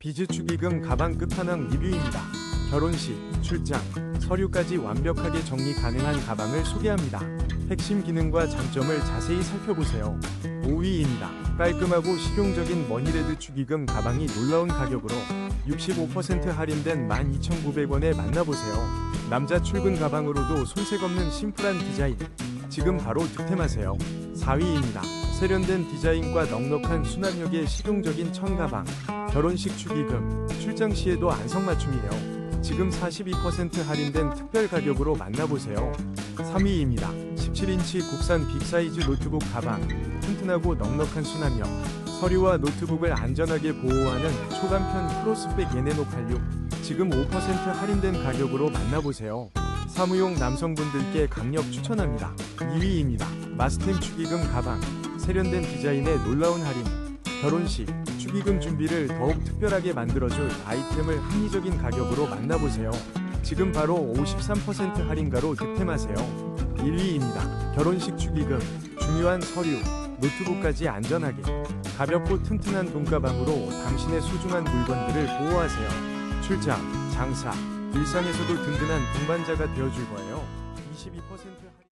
비즈 축의금 가방 끝판왕 리뷰입니다. 결혼식, 출장, 서류까지 완벽하게 정리 가능한 가방을 소개합니다. 핵심 기능과 장점을 자세히 살펴보세요. 5위입니다. 깔끔하고 실용적인 머니레드 축의금 가방이 놀라운 가격으로 65% 할인된 12,900원에 만나보세요. 남자 출근 가방으로도 손색 없는 심플한 디자인. 지금 바로 득템하세요. 4위입니다. 세련된 디자인과 넉넉한 수납력의 실용적인 천가방. 결혼식 축의금, 출장 시에도 안성맞춤이에요. 지금 42% 할인된 특별 가격으로 만나보세요. 3위입니다. 17인치 국산 빅사이즈 노트북 가방. 튼튼하고 넉넉한 수납력. 서류와 노트북을 안전하게 보호하는 초간편 크로스백 예네노 86. 지금 5% 할인된 가격으로 만나보세요. 사무용 남성분들께 강력 추천합니다. 2위입니다. 마스템 축의금 가방. 세련된 디자인에 놀라운 할인. 결혼식, 축의금 준비를 더욱 특별하게 만들어줄 아이템을 합리적인 가격으로 만나보세요. 지금 바로 53% 할인가로 득템하세요. 1위입니다. 결혼식 축의금, 중요한 서류, 노트북까지 안전하게, 가볍고 튼튼한 돈가방으로 당신의 소중한 물건들을 보호하세요. 출장, 장사, 일상에서도 든든한 동반자가 되어줄 거예요. 22% 할인.